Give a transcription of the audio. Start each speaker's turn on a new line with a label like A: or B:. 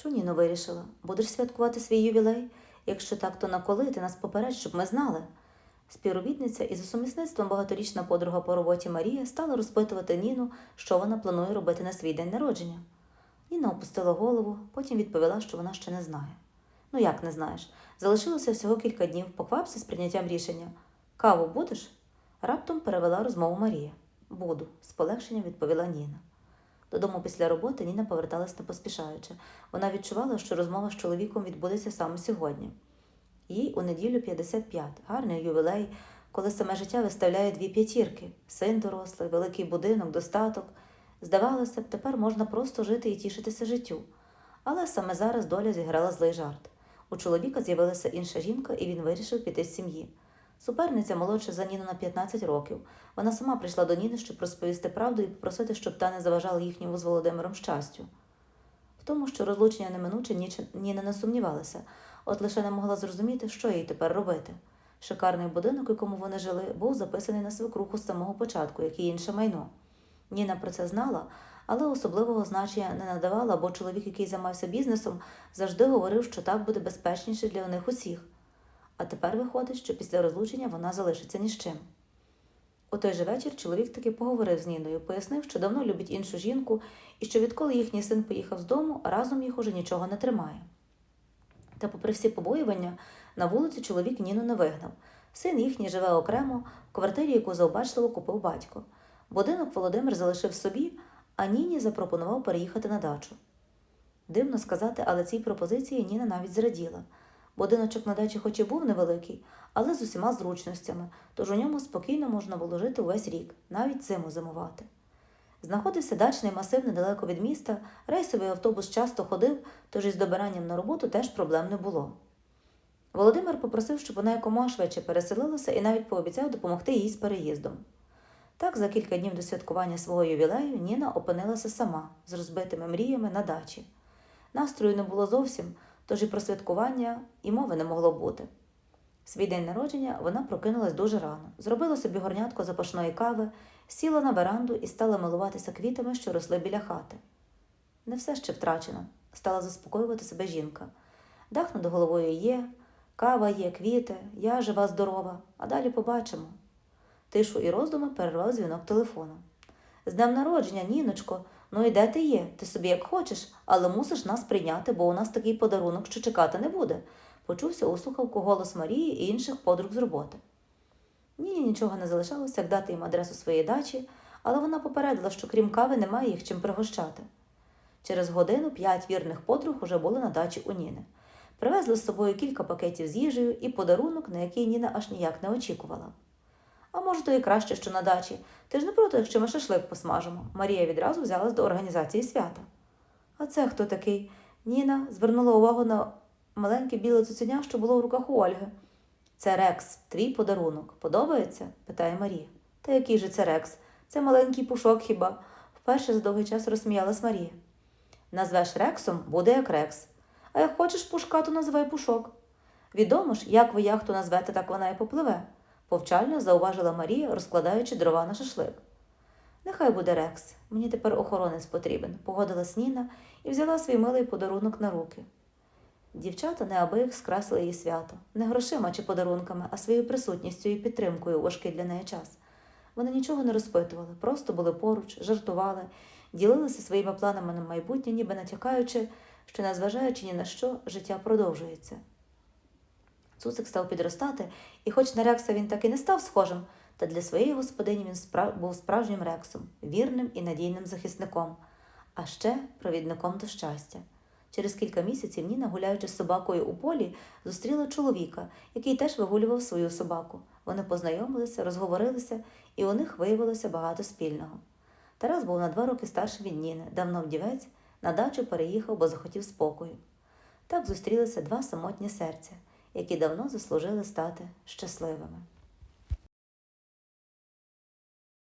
A: Що Ніно вирішила? Будеш святкувати свій ювілей? Якщо так, то на коли ти нас попередь, щоб ми знали. Співробітниця і за сумісництвом багаторічна подруга по роботі Марія стала розпитувати Ніну, що вона планує робити на свій день народження. Ніна опустила голову, потім відповіла, що вона ще не знає. Ну як не знаєш? Залишилося всього кілька днів, поквапся з прийняттям рішення. Каву будеш? Раптом перевела розмову Марія. Буду, з полегшенням відповіла Ніна. Додому після роботи Ніна поверталась не поспішаючи. Вона відчувала, що розмова з чоловіком відбудеться саме сьогодні. Їй у неділю 55, гарний ювілей, коли саме життя виставляє дві п'ятірки син дорослий, великий будинок, достаток. Здавалося б, тепер можна просто жити і тішитися життю. Але саме зараз доля зіграла злий жарт. У чоловіка з'явилася інша жінка, і він вирішив піти з сім'ї. Суперниця молодша за Ніну на 15 років. Вона сама прийшла до Ніни, щоб розповісти правду і попросити, щоб та не заважала їхньому з Володимиром щастю. В тому, що розлучення неминуче, Ніна не сумнівалася, от лише не могла зрозуміти, що їй тепер робити. Шикарний будинок, у якому вони жили, був записаний на свекруху з самого початку, як і інше майно. Ніна про це знала, але особливого значення не надавала, бо чоловік, який займався бізнесом, завжди говорив, що так буде безпечніше для них усіх. А тепер виходить, що після розлучення вона залишиться ні з чим. У той же вечір чоловік таки поговорив з Ніною, пояснив, що давно любить іншу жінку і що відколи їхній син поїхав з дому, разом їх уже нічого не тримає. Та, попри всі побоювання, на вулицю чоловік Ніну не вигнав. Син їхній живе окремо в квартирі, яку завбачливо купив батько. Будинок Володимир залишив собі, а Ніні запропонував переїхати на дачу. Дивно сказати, але цій пропозиції Ніна навіть зраділа. Будиночок на дачі хоч і був невеликий, але з усіма зручностями, тож у ньому спокійно можна було жити увесь рік, навіть зиму зимувати. Знаходився дачний масив недалеко від міста, рейсовий автобус часто ходив, тож із добиранням на роботу теж проблем не було. Володимир попросив, щоб вона якомога швидше переселилася і навіть пообіцяв допомогти їй з переїздом. Так, за кілька днів до святкування свого ювілею Ніна опинилася сама з розбитими мріями на дачі. Настрою не було зовсім, тож і про святкування і мови не могло бути. Свій день народження вона прокинулась дуже рано, зробила собі горнятко запашної кави, сіла на веранду і стала милуватися квітами, що росли біля хати. Не все ще втрачено, стала заспокоювати себе жінка. Дах над головою є, кава є, квіти, я жива, здорова, а далі побачимо. Тишу і роздуми перервав дзвінок телефону. З днем народження, Ніночко, ну і де ти є? Ти собі як хочеш, але мусиш нас прийняти, бо у нас такий подарунок, що чекати не буде. Почувся у слухавку голос Марії і інших подруг з роботи. Ніні нічого не залишалося, як дати їм адресу своєї дачі, але вона попередила, що крім кави немає їх чим пригощати. Через годину п'ять вірних подруг уже були на дачі у Ніни. Привезли з собою кілька пакетів з їжею і подарунок, на який Ніна аж ніяк не очікувала. А може, то і краще, що на дачі. Ти ж не проти, якщо ми шашлик посмажемо. Марія відразу взялась до організації свята. А це хто такий? Ніна звернула увагу на маленьке біле цуценя, що було в руках у Ольги. Це Рекс, твій подарунок. Подобається? питає Марія. Та який же це Рекс? Це маленький пушок хіба? Вперше за довгий час розсміялась Марія. Назвеш Рексом, буде як Рекс. А як хочеш пушка, то називай пушок. Відомо ж, як ви яхту назвете, так вона і попливе, повчально зауважила Марія, розкладаючи дрова на шашлик. Нехай буде Рекс, мені тепер охоронець потрібен, погодилась Ніна і взяла свій милий подарунок на руки. Дівчата неабияк скрасили її свято, не грошима чи подарунками, а своєю присутністю і підтримкою у важкий для неї час. Вони нічого не розпитували, просто були поруч, жартували, ділилися своїми планами на майбутнє, ніби натякаючи, що, незважаючи ні на що, життя продовжується. Цуцик став підростати, і хоч на Рекса він так і не став схожим, та для своєї господині він спра- був справжнім Рексом, вірним і надійним захисником, а ще провідником до щастя. Через кілька місяців Ніна, гуляючи з собакою у полі, зустріла чоловіка, який теж вигулював свою собаку. Вони познайомилися, розговорилися, і у них виявилося багато спільного. Тарас був на два роки старший від Ніни, давно вдівець, на дачу переїхав, бо захотів спокою. Так зустрілися два самотні серця, які давно заслужили стати щасливими.